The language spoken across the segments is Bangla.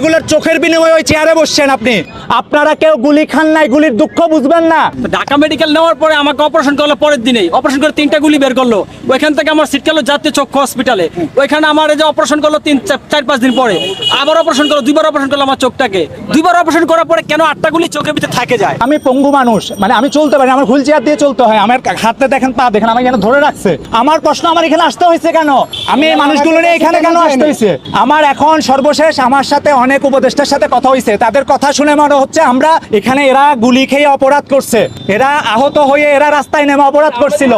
এগুলোর চোখের বিনিময়ে ওই চেয়ারে বসছেন আপনি। আপনারা কেউ গুলি খান নাই গুলির দুঃখ বুঝবেন না। ঢাকা মেডিকেল নেওয়ার পরে আমাকে অপারেশন করল পরের দিনেই। অপারেশন করে তিনটা গুলি বের করল। ওইখান থেকে আমার সিট গেল জাতীয় চক্ষু হসপিটালে ওইখানে আমার যে অপারেশন করল তিন চার- পাঁচ দিন পরে। আবার অপারেশন করল দুইবার অপারেশন করল আমার চোখটাকে। দুইবার অপারেশন করার পরে কেন আটটা গুলি চোখের ভিতরে থাকে যায়? আমি পঙ্গু মানুষ মানে আমি চলতে পারি না, আমার হুইল চেয়ার দিয়ে চলতে হয়। আমার হাতে দেখেন পা দেখেন আমাকে এখানে ধরে রাখছে। আমার প্রশ্ন আমার এখানে আসতে হয়েছে কেন? আমি এই মানুষগুলো নিয়ে এখানে কেন আসতে হয়েছে? আমার এখন সর্বশেষ আমার সাথে অনেক উপদেষ্টার সাথে কথা হয়েছে তাদের কথা শুনে মনে হচ্ছে আমরা এখানে এরা গুলি খেয়ে অপরাধ করছে। এরা আহত হয়ে এরা রাস্তায় নেমে অপরাধ করছিল।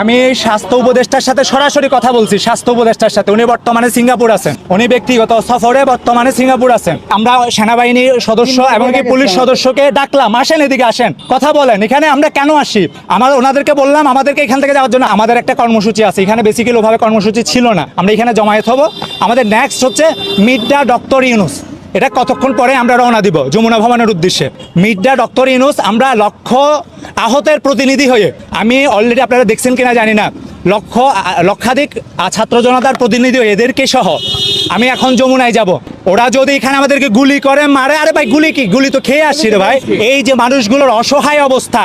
আমি স্বাস্থ্য উপদেষ্টার সাথে সরাসরি কথা বলছি স্বাস্থ্য উপদেষ্টার সাথে। উনি বর্তমানে সিঙ্গাপুর আছেন। উনি ব্যক্তিগত সফরে বর্তমানে সিঙ্গাপুর আছেন। আমরা সেনাবাহিনীর সদস্য এবং কি পুলিশ সদস্যকে ডাকলাম আসেন এদিকে আসেন কথা বলেন এখানে আমরা কেন আসি? আমার ওনাদেরকে বললাম আমাদেরকে এখান থেকে যাওয়ার জন্য আমাদের একটা কর্মসূচি আছে। এখানে বেসিক্যালি ওভাবে কর্মসূচি ছিল না। আমরা এখানে জমায়েত হব। আমাদের নেক্সট হচ্ছে মিড দ্য ডক্টর ইউনুস। এটা কতক্ষণ পরে আমরা রওনা দিব? যমুনা ভবনের উদ্দেশ্যে। দ্য ডক্টর ইনুস আমরা লক্ষ্য আহতের প্রতিনিধি হয়ে, আমি অলরেডি আপনারা দেখছেন কিনা জানি না, লক্ষ লক্ষাধিক ছাত্র জনতার প্রতিনিধি হয়ে, এদেরকে সহ আমি এখন যমুনায় যাব। ওরা যদি এখানে আমাদেরকে গুলি করে, মারে, আরে ভাই, গুলি কি? গুলি তো খেয়ে আসছি রে ভাই। এই যে মানুষগুলোর অসহায় অবস্থা।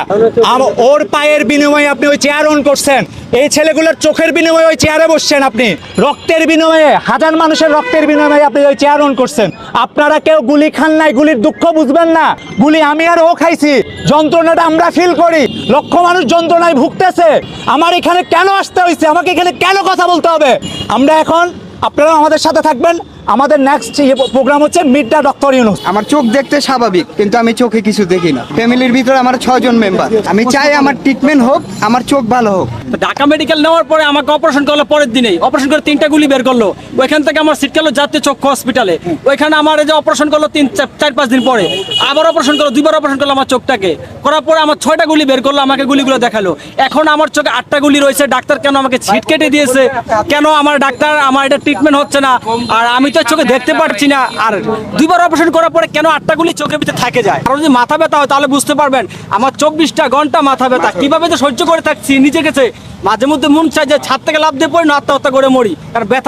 ওর পায়ের বিনিময়ে আপনি ওই চেয়ার অন করছেন। এই ছেলেগুলোর চোখের বিনিময়ে ওই চেয়ারে বসছেন আপনি। রক্তের বিনিময়ে, হাজার মানুষের রক্তের বিনিময়ে আপনি ওই চেয়ার অন করছেন। আপনারা কেউ গুলি খান নাই, গুলির দুঃখ বুঝবেন না। গুলি আমি আর ও খাইছি। যন্ত্রণাটা আমরা ফিল করি। লক্ষ মানুষ যন্ত্রণায় ভুগতেছে। আমার এখানে কেন আসতে হয়েছে আমাকে এখানে কেন কথা বলতে হবে? আমরা এখন আপনারা আমাদের সাথে থাকবেন। আমাদের নেক্সট প্রোগ্রাম হচ্ছে মিড দ্য ডক্টর ইউনুস আমার চোখ দেখতে স্বাভাবিক কিন্তু আমি চোখে কিছু দেখি না। ফ্যামিলির ভিতরে আমার ছয়জন মেম্বার আমি চাই আমার ট্রিটমেন্ট হোক আমার চোখ ভালো হোক। ঢাকা মেডিকেল নেওয়ার পরে আমাকে অপারেশন করল পরের দিনেই। অপারেশন করে তিনটা গুলি বের করল। ওইখান থেকে আমার সিট গেল জাতীয় চক্ষু হসপিটালে ওইখানে আমার এই যে অপারেশন করল তিন চার- চার পাঁচ দিন পরে। আবার অপারেশন করল দুইবার অপারেশন করল আমার চোখটাকে। করার পরে আমার ছয়টা গুলি বের করল আমাকে গুলিগুলো দেখাল। এখন আমার চোখে আটটা গুলি রয়েছে ডাক্তার কেন আমাকে ছিট কেটে দিয়েছে? কেন আমার ডাক্তার আমার এটা ট্রিটমেন্ট হচ্ছে না? আর আমি তো চোখে দেখতে পারছি না। আর দুইবার অপারেশন করার পরে কেন আটটা গুলি চোখের ভিতরে থাকে যায়? কারণ যদি মাথা ব্যথা হয় তাহলে বুঝতে পারবেন আমার চব্বিশটা ঘণ্টা মাথা ব্যথা। কীভাবে তো সহ্য করে থাকছি নিজে গেছে। মাঝে মধ্যে মন চাই যে ছাদ থেকে লাভ দিয়ে পড়ি না আত্মহত্যা করে মরি। কারণ ব্যথা